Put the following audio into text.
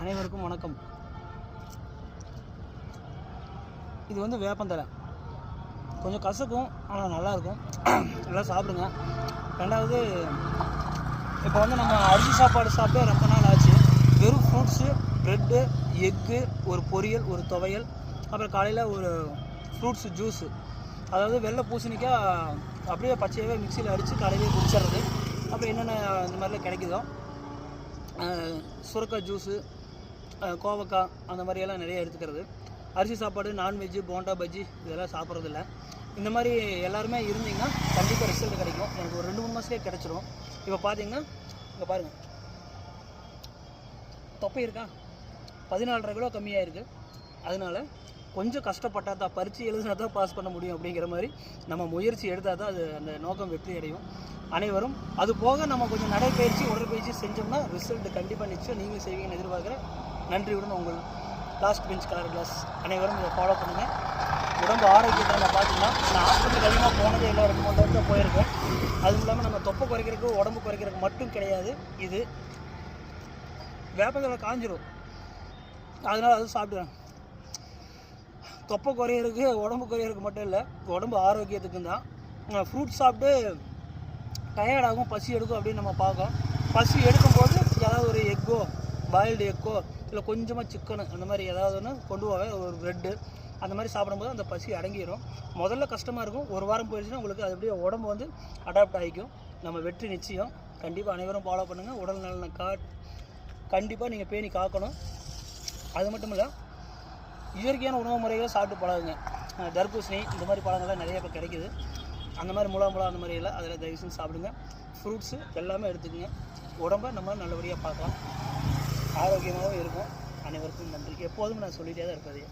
அனைவருக்கும் வணக்கம். இது வந்து வேப்பந்தலை கொஞ்சம் கசக்கும் ஆனால் நல்லாயிருக்கும். நல்லா சாப்பிடுங்க. ரெண்டாவது இப்போ வந்து நம்ம அரிசி சாப்பாடு சாப்பிட்டு ரொம்ப நாள் ஆச்சு. வெறும் ஃப்ரூட்ஸு ப்ரெட்டு எக்கு ஒரு பொரியல் ஒரு துவையல் அப்புறம் காலையில் ஒரு ஃப்ரூட்ஸ் ஜூஸு அதாவது வெள்ளை பூசணிக்காய் அப்படியே பச்சையாகவே மிக்சியில் அடித்து காலையிலே குடிச்சிடுறது. அப்புறம் என்னென்ன இந்த மாதிரிலாம் கிடைக்குதோ சுரக்காய் ஜூஸு கோவக்காய் அந்த மாதிரியெல்லாம் நிறைய எடுத்துக்கிறது. அரிசி சாப்பாடு நான்வெஜ்ஜு போண்டா பஜ்ஜி இதெல்லாம் சாப்பிட்றதில்ல. இந்த மாதிரி எல்லாருமே இருந்தீங்கன்னா கண்டிப்பாக ரிசல்ட் கிடைக்கும். எனக்கு ஒரு ரெண்டு மூணு மாதத்துலேயே கிடச்சிரும். இப்போ பார்த்தீங்கன்னா இங்கே பாருங்கள் தொப்பை இருக்கா? பதினாலரை கிலோ கம்மியாக இருக்குது அதனால கொஞ்சம் கஷ்டப்பட்டால் தான் பரிச்சு எழுதினா தான் பாஸ் பண்ண முடியும் அப்படிங்கிற மாதிரி நம்ம முயற்சி எடுத்தால் தான் அது அந்த நோக்கம் வெற்றி அடையும். அனைவரும் அது போக நம்ம கொஞ்சம் நடைப்பயிற்சி உடற்பயிற்சி செஞ்சோம்னா ரிசல்ட் கண்டிப்பாக நிச்சயம் நீங்கள் செய்வீங்கன்னு எதிர்பார்க்குறேன். நன்றியுடன் உங்கள் லாஸ்ட் பெஞ்ச் கலர் கிளாஸ் அனைவரும் இதை ஃபாலோ பண்ணுங்கள் உடம்பு ஆரோக்கியத்தை நம்ம பார்த்தீங்கன்னா நான் ஹாஸ்பிட்டல் அதிகமாக போனதே இல்லை ரெண்டு மூணு தடவை தான் போயிருக்கேன். அதுவும் இல்லாமல் நம்ம தொப்பை குறைக்கிறதுக்கு உடம்பு குறைக்கிறதுக்கு மட்டும் கிடையாது. இது வேப்பந்தலை காஞ்சிரும். அதனால் அது சாப்பிடுவேன். தொப்பை குறையிறதுக்கு உடம்பு குறையிறதுக்கு மட்டும் இல்லை உடம்பு ஆரோக்கியத்துக்கும் தான். ஃப்ரூட் சாப்பிட்டு டயர்டாகும் பசி எடுக்கும் அப்படின்னு நம்ம பார்க்கோம் பசி எடுக்கும்போது ஏதாவது ஒரு எக்கோ பாயில்டு எக்கோ இல்லை கொஞ்சமாக சிக்கனு அந்த மாதிரி ஏதாவது ஒன்று கொண்டு போக ஒரு ப்ரெட்டு அந்த மாதிரி சாப்பிடும்போது அந்த பசி அடங்கிடும் முதல்ல கஷ்டமாக இருக்கும். ஒரு வாரம் போயிடுச்சுன்னா உங்களுக்கு அது அப்படியே உடம்பு வந்து அடாப்ட் ஆகிக்கும். நம்ம வெற்றி நிச்சயம். கண்டிப்பாக அனைவரும் ஃபாலோ பண்ணுங்கள் உடல் நலனை கா கண்டிப்பாக நீங்கள் பேணி காக்கணும். அது மட்டும் இல்லை இயற்கையான உணவு முறைகளை சாப்பிட்டு பழகுங்க. தர்பூசணி இந்த மாதிரி பழங்கள்லாம் நிறைய இப்போ கிடைக்குது. அந்த மாதிரி முலாம்பழம் அந்த மாதிரி எல்லாம் அதில் தயவு செஞ்சு சாப்பிடுங்க. ஃப்ரூட்ஸு எல்லாமே எடுத்துக்கோங்க. உடம்பை நம்ம நல்லபடியாக பார்க்கலாம். ஆரோக்கியமாகவும் இருக்கும். அனைவருக்கும் நன்றி. எப்போதும் நான் சொல்லிகிட்டே தான் இருப்பது